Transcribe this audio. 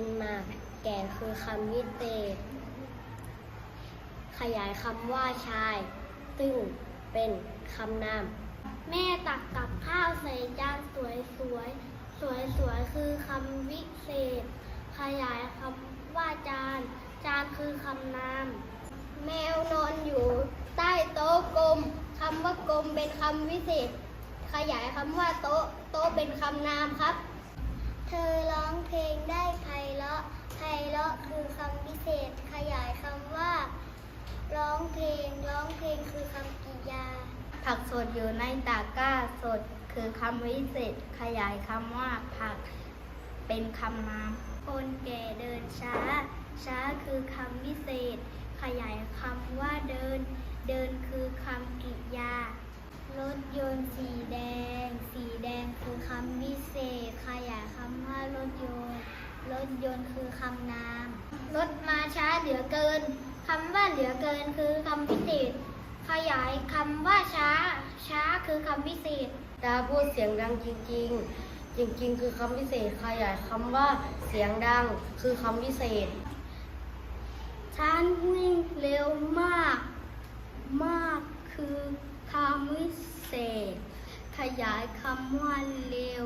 ินมาแก่คือคำวิเศษ ขยายคำว่าชาย ซึ่งเป็นคำนาม แม่ตักกับข้าวใส่จานสวยสวยสวยสวยคือคำวิเศษ ขยายคำว่าจาน จานคือคำนาม แมวนอนอยู่ใต้โต๊ะกลมคำว่ากลมเป็นคำวิเศษ ขยายคำว่าโต๊ะ โต๊ะเป็นคำนามครับ เธอร้องเพลงได้ไพ เราะไพเราะคือคำพิเศษขยายคำว่า ร้องเพลง ร้องเพลงคือคำกริยา ผักสดอยู่ในตะกร้าสดคือคำวิเศษ ขยายคำว่าผักเป็นคำนามคนแก่เดินช้า ช้าคือคำวิเศษ ขยายคำว่าเดิน เดินคือคำกริยารถยนต์สีแดง สีแดงคือคำวิเศษ ขยายคำว่ารถยนต์ รถยนต์คือคำนาม รถมาช้าเหลือเกินคำว่าเหลือเกินคือคำพิเศษ ขยายคำว่าช้า ช้าคือคำพิเศษดาพูดเสียงดังจริง ๆ จริง ๆ คือคำพิเศษ ขยายคำว่าเสียงดังคือคำพิเศษฉันวิ่งเร็วมาก มากคือคำวิเศษ ขยายคำว่าเร็ว